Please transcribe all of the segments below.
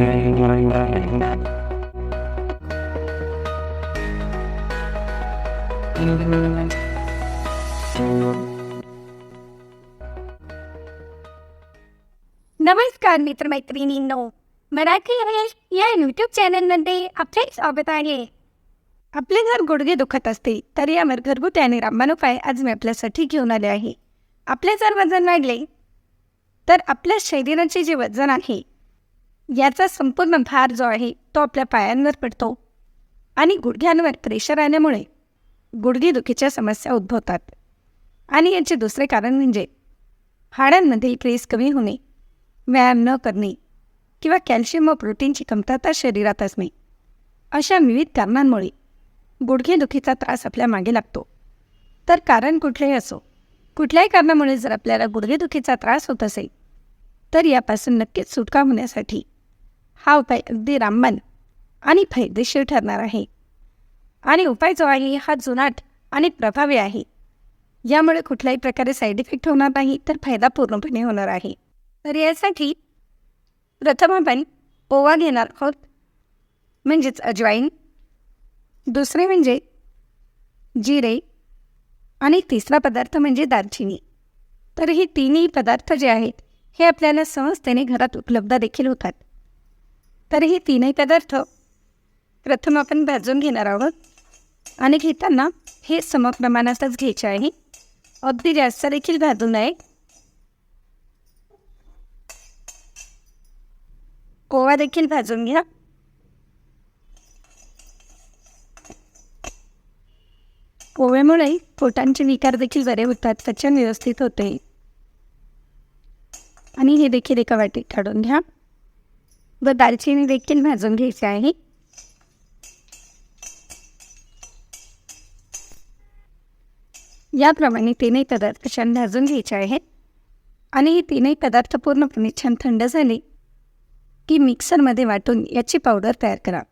नमस्कार मित्रमैत्रिणींनो मराठी इंग्लिश या यूट्यूब चॅनलमध्ये आपले स्वागत आहे. आपले जर गुडघे दुखत असतील तर यावर घरगुती आणि रामबाण उपाय आज मी आपल्यासाठी घेऊन आले आहे. आपले जर वजन वाढले तर आपल्या शरीराचे जे वजन आहे याचा संपूर्ण भार जो आहे तो आपल्या पायांवर पडतो आणि गुडघ्यांवर प्रेशर आल्यामुळे गुडघेदुखीच्या समस्या उद्भवतात. आणि याचे दुसरे कारण म्हणजे हाडांमध्ये प्रेस कमी होणे व्यायाम न करणे किंवा कॅल्शियम व प्रोटीनची कमतरता शरीरात असणे अशा विविध कारणांमुळे गुडघेदुखीचा त्रास आपल्या मागे लागतो. तर कारण कुठलेही असो कुठल्याही कारणामुळे जर आपल्याला गुडघेदुखीचा त्रास होत असेल तर यापासून नक्कीच सुटका होण्यासाठी हा उपाय अगदी रामबाण. आणि फायदेशीर ठरणार आहे. आणि उपाय जो आहे हा जुनाट आणि प्रभावी आहे. यामुळे कुठल्याही प्रकारे साईड इफेक्ट होणार नाही तर फायदा पूर्णपणे होणार आहे. तर यासाठी प्रथम आपण ओवा घेणार आहोत. म्हणजेच अजवाईन. दुसरे म्हणजे जिरे. आणि तिसरा पदार्थ म्हणजे दालचिनी. तर हे तिन्ही पदार्थ जे आहेत हे आपल्याला सहजतेने घरात उपलब्ध देखील होतात. तर हे तीनही पदार्थ प्रथम आपण भाजून घेणार आहोत. आणि घेताना हे समप्रमाणातच घ्यायचे आहे. अगदी जास्त देखील भाजू नये. ओवा देखील भाजून घ्या. ओव्यामुळे पोटांचे विकार देखील बरे होतात पचन व्यवस्थित होते. आणि हे देखील एका वाटीत काढून घ्या. व दालचिनी देखील भाजून घ्यायची आहे. याप्रमाणे तीनही पदार्थ छान भाजून घ्यायचे आहेत. आणि हे तीनही पदार्थ पूर्णपणे छान थंड झाले की मिक्सरमध्ये वाटून याची पावडर तयार करा.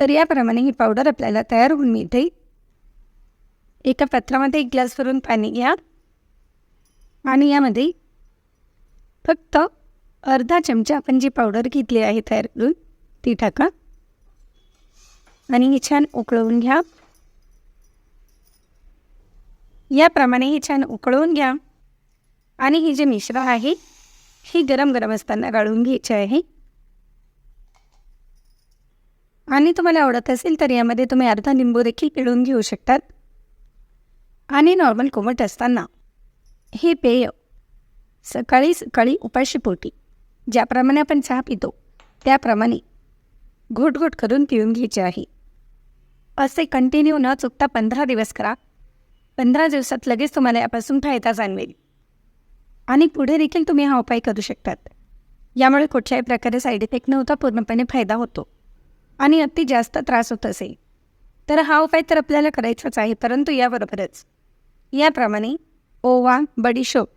तर याप्रमाणे ही पावडर आपल्याला तयार होऊन मिळते. एका पात्रामध्ये एक ग्लास भरून पाणी घ्या. आणि यामध्ये फक्त अर्धा चमचा आपण जी पावडर घेतली आहे तयार करून ती टाका. आणि हे छान उकळवून घ्या. याप्रमाणे हे छान उकळवून घ्या. आणि हे जे मिश्रण आहे हे गरम गरम असताना गाळून घ्यायचे आहे. आणि तुम्हाला आवडत असेल तर यामध्ये तुम्ही अर्धा लिंबू देखील पिळून घेऊ शकतात. आणि नॉर्मल कोमट असताना हे पेय सकाळी सकाळी उपाशीपोटी. ज्याप्रमाणे आपण चहा पितो त्याप्रमाणे घोटघोट करून पिऊन घ्यायचे आहे. असे कंटिन्यू न चुकता पंधरा दिवस करा. पंधरा दिवसात लगेच तुम्हाला यापासून फायदा जाणवेल. आणि पुढे देखील तुम्ही हा उपाय करू शकतात. यामुळे कुठल्याही प्रकारे साईड इफेक्ट नव्हता पूर्णपणे फायदा होतो. आणि अति जास्त त्रास होत असेल तर हा उपाय तर आपल्याला करायचाच आहे परंतु याबरोबरच. याप्रमाणे ओवा बडीशोप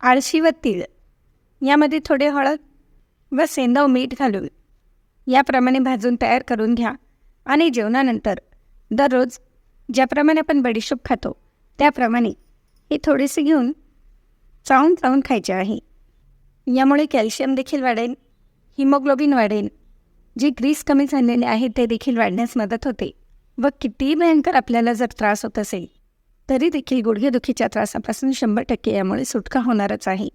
आळशी व तीळ यामध्ये थोडे हळद व सेंदव मीठ घालून याप्रमाणे भाजून तयार करून घ्या आणि जेवणानंतर दररोज ज्याप्रमाणे आपण बडीशोप खातो त्याप्रमाणे हे थोडेसे घेऊन चावून चावून खायचे आहे. यामुळे कॅल्शियम देखील वाढेल हिमोग्लोबिन वाढेल. जे ग्रीस कमी झालेले आहे ते देखील वाढण्यास मदत होते व कितीही भयंकर आपल्याला जर त्रास होत असेल तरी देखील गुडघेदुखीच्या त्रासापासून शंभर टक्के यामुळे सुटका होणारच आहे.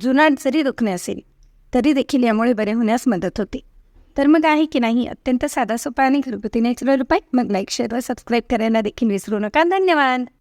जुनाट जरी दुखणे असेल तरी देखील यामुळे बरे होण्यास मदत होते. तर मग आहे की नाही? अत्यंत साधा सोपा आणि घरगुती नॅचरल उपाय. मग लाईक शेअर व सबस्क्राईब करायला देखील विसरू नका. धन्यवाद!